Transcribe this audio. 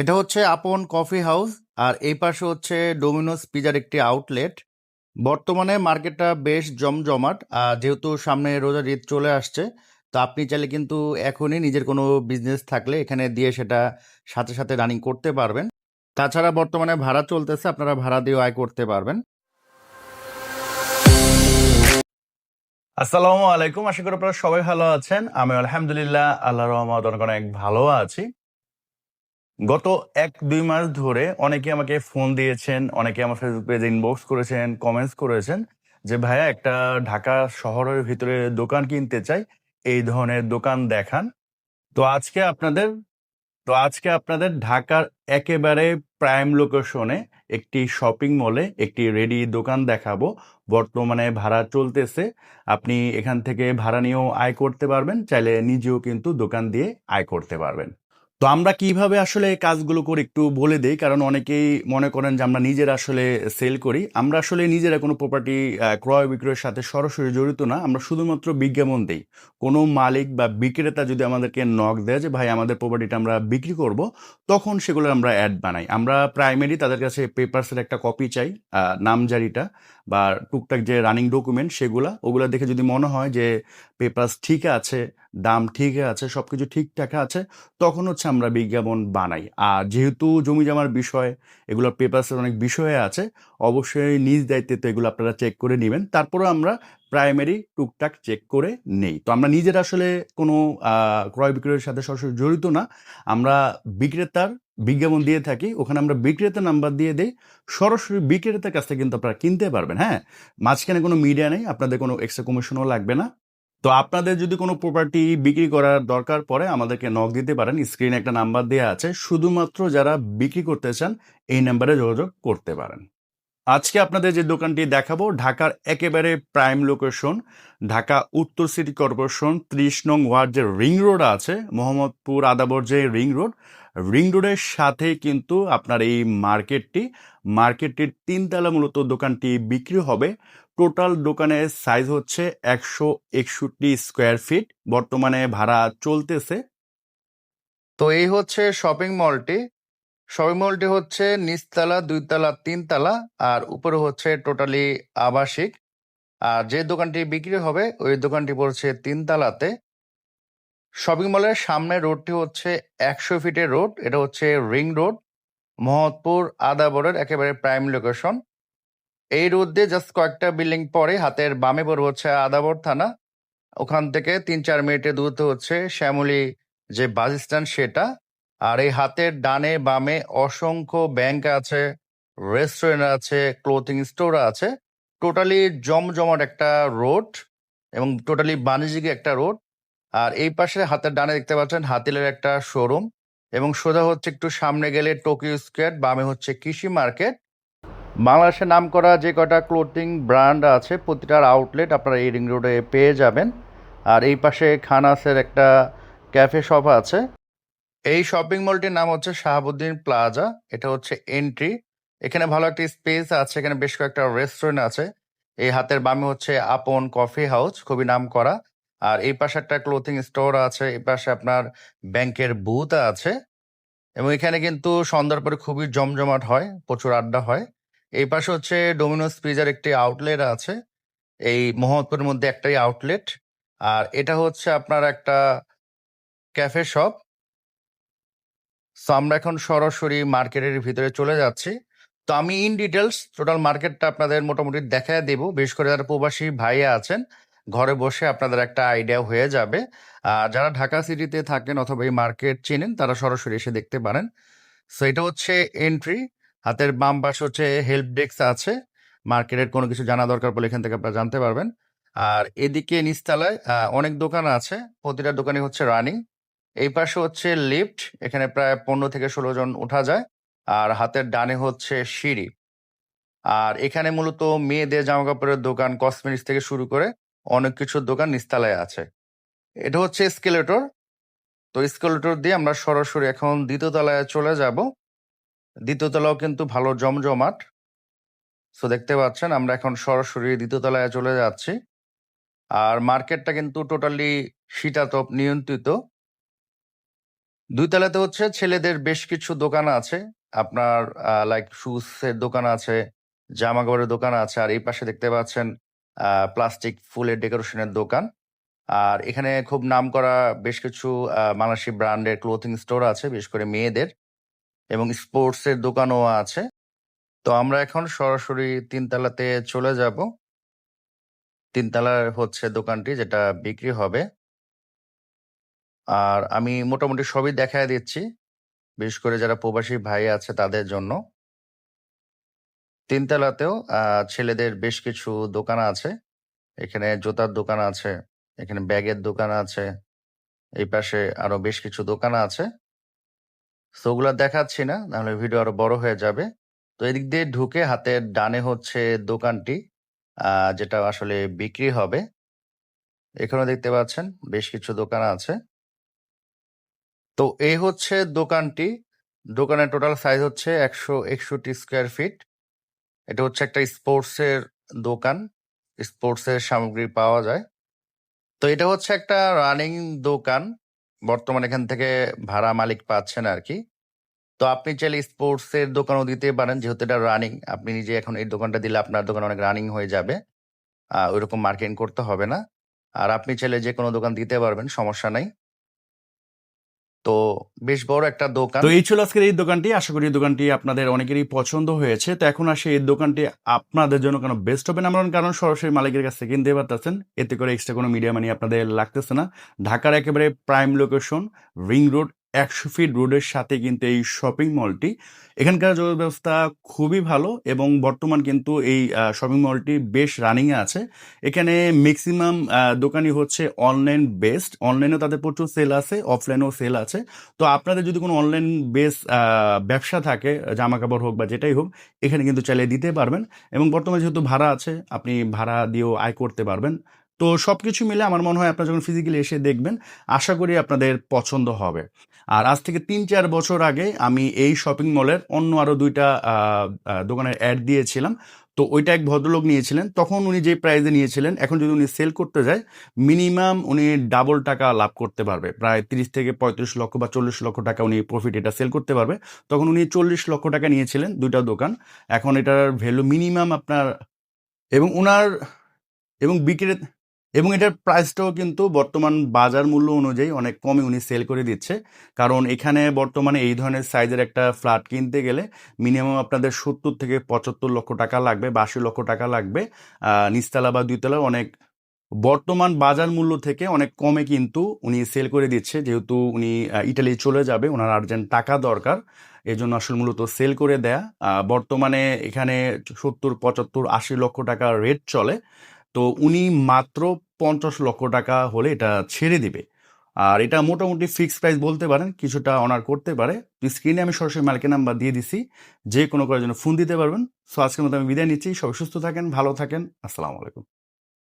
এটা হচ্ছে আপন কফি হাউস, আর এই পাশে হচ্ছে ডোমিনোস পিজার একটি আউটলেট বর্তমানে মার্কেটটা বেশ জমজমাট, আর যেহেতু সামনে রোজার ঈদ চলে আসছে, তো আপনি চাইলে কিন্তু এখনই নিজের কোনো বিজনেস থাকলে এখানে দিয়ে সেটা সাথে সাথে রানিং করতে পারবেন। তাছাড়া বর্তমানে ভাড়া চলতেছে, আপনারা ভাড়া দিয়ে আয় করতে পারবেন। আসসালামু আলাইকুম, আশা করি আপনারা সবাই ভালো আছেন। আমি আলহামদুলিল্লাহ আল্লাহ রহমত অনেক অনেক ভালো আছি। গত এক, দুই মাস ধরে অনেকে আমাকে ফোন দিয়েছেন, অনেকে আমার ফেসবুক পেজে ইনবক্স করেছেন কমেন্টস করেছেন যে, ভাইয়া, একটা ঢাকা শহরের ভিতরে দোকান কিনতে চাই, এই ধরনের দোকান দেখান। তো আজকে আপনাদের, তো আজকে আপনাদের ঢাকার একেবারে প্রাইম লোকেশনে একটি শপিং মলে একটি রেডি দোকান দেখাবো। বর্তমানে ভাড়া চলতেছে। আপনি এখান থেকে ভাড়া নিয়েও আয় করতে পারবেন, চাইলে নিজেও কিন্তু দোকান দিয়ে আয় করতে পারবেন। তো আমরা কীভাবে আসলে কাজগুলো করি একটু বলে দেই? কারণ অনেকেই মনে করেন যে আমরা নিজেরা আসলে সেল করি। আমরা আসলে নিজেরা কোনো প্রপার্টি ক্রয় বিক্রয়ের সাথে সরাসরি জড়িত না। আমরা শুধুমাত্র বিজ্ঞাপন দিই। কোনো মালিক বা বিক্রেতা যদি আমাদেরকে নক দেয় যে, ভাই, আমাদের প্রপার্টিটা আমরা বিক্রি করব, তখন সেগুলো আমরা অ্যাড বানাই। আমরা প্রাইমারি তাদের কাছে পেপার্সের একটা কপি চাই নামজারিটা বা টুকটাক যে রানিং ডকুমেন্ট সেগুলা। ওগুলা দেখে যদি মনে হয় যে পেপার্স ঠিক আছে দাম ঠিক আছে, সবকিছু ঠিকঠাক আছে, তখন হচ্ছে আমরা বিজ্ঞাপন বানাই। আর যেহেতু জমি জমার বিষয়, এগুলোর পেপারসের অনেক বিষয় আছে, অবশ্যই নিজ দায়িত্বে তো এগুলো আপনারা চেক করে নেবেন। তারপরে আমরা প্রাইমারি টুকটাক চেক করে নেই। তো আমরা নিজেরা আসলে কোনো ক্রয় বিক্রয়ের সাথে সরাসরি জড়িত না। আমরা বিক্রেতার বিজ্ঞাপন দিয়ে থাকি, ওখানে আমরা বিক্রেতা নাম্বার দিয়ে দিই। সরাসরি বিক্রেতার কাছ থেকে কিন্তু আপনারা কিনতে পারবেন হ্যাঁ? মাঝখানে কোনো মিডিয়া নেই, আপনাদের কোনো এক্সট্রা কমিশনও লাগবে না। তো আপনাদের যদি কোনো প্রপার্টি বিক্রি করার দরকার পড়ে, আমাদেরকে নক দিতে পারেন। স্ক্রিনে একটা নাম্বার দেওয়া আছে। শুধুমাত্র যারা বিক্রি করতে চান, এই নাম্বারে যোগাযোগ করতে পারেন। আজকে আপনাদের যে দোকানটি দেখাবো, ঢাকার একেবারে প্রাইম লোকেশন ঢাকা উত্তর সিটি কর্পোরেশন ত্রিশ নং ওয়ার্ড যে রিং রোড আছে, মোহাম্মদপুর আদাবর যে রিং রোড রিং রোডের সাথে কিন্তু আপনার এই মার্কেটটি মার্কেটটির তিনতলা মূলত দোকানটি বিক্রি হবে। টোটাল দোকানের সাইজ হচ্ছে একশো একষট্টি স্কোয়ার ফিট। বর্তমানে ভাড়া চলতেছে। তো এই হচ্ছে শপিং মলটি। শপিং মলটি হচ্ছে নিচতলা, দুইতলা, তিনতলা আর উপরে হচ্ছে টোটালি আবাসিক। আর যে দোকানটি বিক্রি হবে, ওই দোকানটি পড়ছে তিনতলাতে। শপিং মলের সামনে রোডটি হচ্ছে একশো ফিটের রোড। এটা হচ্ছে রিং রোড মোহাম্মদপুর আদাবরের একেবারে প্রাইম লোকেশন। এই রোড দিয়ে জাস্ট কয়েকটা বিল্ডিং পরে হাতের বামে পড়ে হচ্ছে আদাবর থানা। ওখান থেকে তিন চার মিনিটের দূরত্ব হচ্ছে শ্যামলী যে বাস স্ট্যান্ড সেটা। আর এই হাতের ডানে বামে অসংখ্য ব্যাংক আছে রেস্টুরেন্ট আছে ক্লোথিং স্টোর আছে। টোটালি জমজমাট একটা রোড এবং টোটালি বাণিজ্যিক একটা রোড আর এই পাশে হাতের ডানে দেখতে পাচ্ছেন হাতিলের একটা শোরুম এবং সোজা হচ্ছে একটু সামনে গেলে টোকিও স্কোয়ার বামে হচ্ছে কৃষি মার্কেট বাংলাদেশের নাম করা যে কটা ক্লোথিং ব্র্যান্ড আছে, প্রতিটার আউটলেট আপনারা এই রিং রোডে পেয়ে যাবেন। আর এই পাশে খানাসের একটা ক্যাফে শপ আছে। এই শপিং মলটির নাম হচ্ছে শাহাবুদ্দিন প্লাজা এটা হচ্ছে এন্ট্রি এখানে ভালো একটা স্পেস আছে, এখানে বেশ কয়েকটা রেস্টুরেন্ট আছে। এই হাতের বামে হচ্ছে আপন কফি হাউস খুবই নাম করা আর এই পাশে একটা ক্লোথিং স্টোর আছে, এই পাশে আপনার ব্যাংকের বুথ আছে। এবং এখানে কিন্তু সন্ধ্যার পরে খুবই জমজমাট হয়, প্রচুর আড্ডা হয়। এই পাশে হচ্ছে ডোমিনোস পিজার একটি আউটলেট আছে। এই মোহাম্মদপুরের মধ্যে একটাই আউটলেট আর এটা হচ্ছে আপনার একটা ক্যাফে শপ সো আমরা এখন সরাসরি মার্কেটের ভিতরে চলে যাচ্ছি। তো, আমি ইন ডিটেলস টোটাল মার্কেটটা আপনাদের মোটামুটি দেখায় দেব। বিশেষ করে যারা প্রবাসী ভাইয়া আছেন, ঘরে বসে আপনাদের একটা আইডিয়া হয়ে যাবে। আর যারা ঢাকা সিটিতে থাকেন অথবা এই মার্কেট চেনেন, তারা সরাসরি এসে দেখতে পারেন। সো এটা হচ্ছে এন্ট্রি হাতের বাম পাশে হচ্ছে হেল্প ডেস্ক আছে মার্কেটের কোনো কিছু জানা দরকার পড়লে এখান থেকে আপনারা জানতে পারবেন। আর এদিকে নিচতলায় অনেক দোকান আছে, প্রতিটা দোকানে হচ্ছে রানিং এই পাশে হচ্ছে লিফট এখানে প্রায় পনেরো থেকে ষোলো জন ওঠা যায়। আর হাতের ডানে হচ্ছে সিঁড়ি। আর এখানে মূলত মেয়েদের জামা কাপড়ের দোকান কসমেটিক্স থেকে শুরু করে অনেক কিছুর দোকান নিস্তালায় আছে। এটা হচ্ছে স্কেলেটর তো স্কেলেটর দিয়ে আমরা সরাসরি এখন দ্বিতীয় তলায় চলে যাব। দ্বিতীয় তলাও কিন্তু ভালো জমজমাট। সো দেখতে পাচ্ছেন, আমরা এখন সরাসরি দ্বিতীয় তলায় চলে যাচ্ছি। আর মার্কেটটা কিন্তু টোটালি শীতাতপ নিয়ন্ত্রিত। দুই তলাতে হচ্ছে ছেলেদের বেশ কিছু দোকান আছে। আপনার লাইক শুজ এর দোকান আছে জামা কাপড়ের দোকান আছে, আর এই পাশে দেখতে পাচ্ছেন প্লাস্টিক ফুলের ডেকোরেশনের দোকান। আর এখানে খুব নামকরা বেশ কিছু বাংলাদেশি ব্র্যান্ডের ক্লোথিং স্টোর আছে, বিশেষ করে মেয়েদের। এবং স্পোর্টস এর দোকানও আছে। তো আমরা এখন সরাসরি তিনতলাতে চলে যাব। তিনতলার হচ্ছে দোকানটি যেটা বিক্রি হবে। আর আমি মোটামুটি সবই দেখায় দিচ্ছি, বিশেষ করে যারা প্রবাসী ভাই আছে তাদের জন্য। তিনতলাতেও ছেলেদের বেশ কিছু দোকান আছে। এখানে জুতার দোকান আছে, এখানে ব্যাগের দোকান আছে, এই পাশে আরও বেশ কিছু দোকান আছে। তো ওগুলা দেখাচ্ছি না, নাহলে ভিডিও আরও বড় হয়ে যাবে। তো এদিক দিয়ে ঢুকে হাতের ডানে হচ্ছে দোকানটি যেটা আসলে বিক্রি হবে। এখানে দেখতে পাচ্ছেন, বেশ কিছু দোকান আছে। তো এই হচ্ছে দোকানটি। দোকানের টোটাল সাইজ হচ্ছে একশো একষট্টি স্কোয়ার ফিট এটা হচ্ছে একটা স্পোর্টস এর দোকান স্পোর্টস এর সামগ্রী পাওয়া যায়। তো এটা হচ্ছে একটা রানিং দোকান। বর্তমানে এখান থেকে ভাড়া মালিক পাচ্ছেন আর কি তো আপনি চাইলে স্পোর্টসের দোকানও দিতে পারেন, যেহেতু এটা রানিং আপনি নিজে এখন এই দোকানটা দিলে আপনার দোকান অনেক রানিং হয়ে যাবে। ওইরকম মার্কেটিং করতে হবে না। আর আপনি চাইলে যে কোনো দোকান দিতে পারবেন, সমস্যা নাই। তো বেশ বড় একটা দোকান। তো এই ছিল আজকের এই দোকানটি। আশা করি দোকানটি আপনাদের অনেকেরই পছন্দ হয়েছে। তো এখন আসে এই দোকানটি আপনাদের জন্য কেন বেস্ট হবে না কারণ সরাসরি মালিকের কাছ থেকে কিনতে পারতেছেন। এতে করে এক্সট্রা কোনো মিডিয়া মানি আপনাদের লাগতেছে না। ঢাকার একেবারে প্রাইম লোকেশন রিং রোড একশো ফিট রোডের সাথে কিন্তু এই শপিং মলটি এখানকার যোগাযোগ ব্যবস্থা খুবই ভালো এবং বর্তমান কিন্তু এই শপিং মলটি বেশ রানিংয়ে আছে। এখানে ম্যাক্সিমাম দোকানই হচ্ছে অনলাইন বেসড অনলাইনেও তাদের প্রচুর সেল আছে অফলাইনেও সেল আছে। তো আপনাদের যদি কোনো অনলাইন বেস ব্যবসা থাকে জামা কাপড় হোক বা যেটাই হোক, এখানে কিন্তু চাইলে দিতে পারবেন। এবং বর্তমানে যেহেতু ভাড়া আছে, আপনি ভাড়া দিয়েও আয় করতে পারবেন। তো সব কিছু মিলে আমার মনে হয় আপনারা যখন ফিজিক্যালি এসে দেখবেন, আশা করি আপনাদের পছন্দ হবে। আর আজ থেকে তিন চার বছর আগে আমি এই শপিং মলের অন্য আরও দুইটা দোকানের অ্যাড দিয়েছিলাম। তো ওইটা এক ভদ্রলোক নিয়েছিলেন। তখন উনি যে প্রাইজে নিয়েছিলেন, এখন যদি উনি সেল করতে যায় মিনিমাম উনি ডাবল টাকা লাভ করতে পারবে। প্রায় তিরিশ থেকে পঁয়ত্রিশ লক্ষ বা চল্লিশ লক্ষ টাকা উনি প্রফিট এটা সেল করতে পারবে। তখন উনি চল্লিশ লক্ষ টাকা নিয়েছিলেন দুইটা দোকান। এখন এটার ভ্যালু মিনিমাম আপনার এবং উনার এবং বিক্রি এবং এটার প্রাইসটাও কিন্তু বর্তমান বাজার মূল্য অনুযায়ী অনেক কমে উনি সেল করে দিচ্ছে। কারণ এখানে বর্তমানে এই ধরনের সাইজের একটা ফ্ল্যাট কিনতে গেলে মিনিমাম আপনাদের সত্তর থেকে পঁচাত্তর লক্ষ টাকা লাগবে বা আশি লক্ষ টাকা লাগবে। নিচতলা বা দুইতলা অনেক বর্তমান বাজার মূল্য থেকে অনেক কমে কিন্তু উনি সেল করে দিচ্ছে। যেহেতু উনি ইটালি চলে যাবে, ওনার আর্জেন্ট টাকা দরকার এই জন্য আসলে মূলত সেল করে দেয়া। বর্তমানে এখানে সত্তর, পঁচাত্তর, আশি লক্ষ টাকা রেট চলে। তো উনি মাত্র পঞ্চাশ লক্ষ টাকা হলে এটা ছেড়ে দেবে। আর এটা মোটামুটি ফিক্স প্রাইস বলতে পারেন, কিছুটা অনার করতে পারে। তো স্ক্রিনে আমি সরাসরি মালিকের নাম্বার দিয়ে দিছি, যে কোনো করার জন্য ফোন দিতে পারবেন। সো আজকের মতো আমি বিদায় নিচ্ছি, সবাই সুস্থ থাকেন, ভালো থাকেন, আসসালামু আলাইকুম।